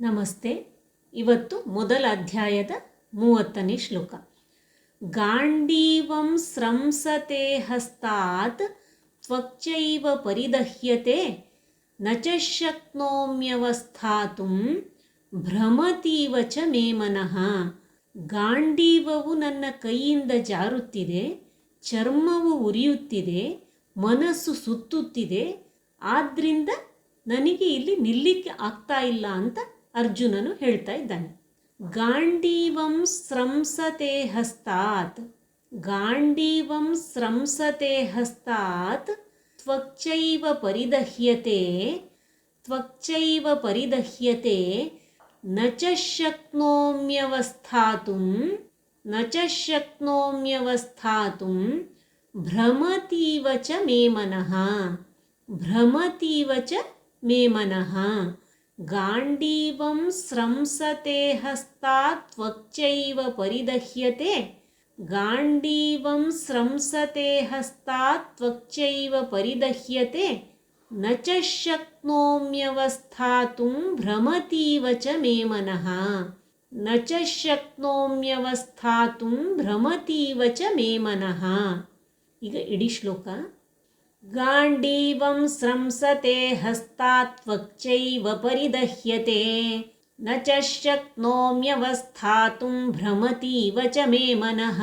ನಮಸ್ತೆ. ಇವತ್ತು ಮೊದಲ ಅಧ್ಯಾಯದ ಮೂವತ್ತನೇ ಶ್ಲೋಕ. ಗಾಂಡೀವಂ ಸ್ರಂಸತೆ ಹಸ್ತಾತ್, ತ್ವಕ್ಚೈವ ಪರಿದಹ್ಯತೆ ನಚ ಶಕ್ನೋಮ್ಯವಸ್ಥಾತು ಭ್ರಮತೀವ ಚ ಮೇ ಮನಃ. ಗಾಂಡೀವವು ನನ್ನ ಕೈಯಿಂದ ಜಾರುತ್ತಿದೆ, ಚರ್ಮವು ಉರಿಯುತ್ತಿದೆ, ಮನಸ್ಸು ಸುತ್ತುತ್ತಿದೆ, ಆದ್ರಿಂದ ನನಗೆ ಇಲ್ಲಿ ನಿಲ್ಲಿಕ್ಕೆ ಆಗ್ತಾ ಇಲ್ಲ ಅಂತ ಅರ್ಜುನನು ಹೇಳ್ತಾ ಇದ್ದಾನೆ. ಗಾಂಡೀವಂ ಸ್ರಂಸತೆ ಹಸ್ತಾತ್. ಗಾಂಡೀವಂ ಸ್ರಂಸತೆ ಹಸ್ತಾತ್. ತ್ವಕ್ಚೈವ ಪರಿದಹ್ಯತೆ. ತ್ವಕ್ಚೈವ ಪರಿದಹ್ಯತೆ. ನ ಚ ಶಕ್ನೋಮ್ಯವಸ್ಥಾತುಂ ನ ಚ ಶಕ್ನೋಮ್ಯವಸ್ಥಾತುಂ ಭ್ರಮತೀವ ಚ ಮೇ ಮನಃ. ಭ್ರಮತೀವ ಚ ಮೇ ಮನಃ. ಗಾಂಡೀವಂ ಸ್ರಂಸತೆ ಹಸ್ತಾತ್ ತ್ವಕ್ಚೈವ ಪರಿದಹ್ಯತೆ. ಗಾಂಡೀವಂ ಸ್ರಂಸತೆ ಹಸ್ತಾತ್ ತ್ವಕ್ಚೈವ ಪರಿದಹ್ಯತೆ. ನ ಚ ಶಕ್ನೋಮ್ಯವಸ್ಥಾತು ಭ್ರಮತೀವ ಚ ಮೇ ಮನಃ. ನ ಚ ಶಕ್ನೋಮ್ಯವಸ್ಥಾತು ಭ್ರಮತೀವ ಚ ಮೇ ಮನಃ. ಈಗ ಇಡೀ ಶ್ಲೋಕ गाण्डीवं स्रंसते हस्तात्त्वक्चैव परिदह्यते। न च शक्नोम्यवस्थातुं भ्रमतीव च मे मनः।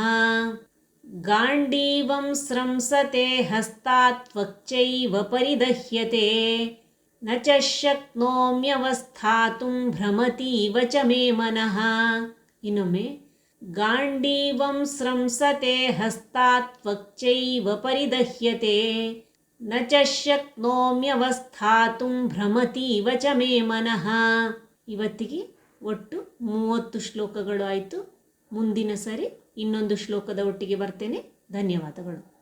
गाण्डीवं स्रंसते हस्तात्त्वक्चैव परिदह्यते। न च शक्नोम्यवस्थातुं भ्रमतीव च मे मनः। इन् मे गाण्डीवं स्रंसते हस्तात्त्वक्चैव परिदह्यते। ಚ ಶಕ್ನೋಮ್ಯವಸ್ಥಾತುಂ ಭ್ರಮತೀವ ಚ ಮೇ ಮನಃ ಇವತ್ತಿಗೆ ಒಟ್ಟು ಮೂವತ್ತು ಶ್ಲೋಕಗಳು ಆಯಿತು. ಮುಂದಿನ ಸರಿ ಇನ್ನೊಂದು ಶ್ಲೋಕದ ಒಟ್ಟಿಗೆ ಬರ್ತೇನೆ. ಧನ್ಯವಾದಗಳು.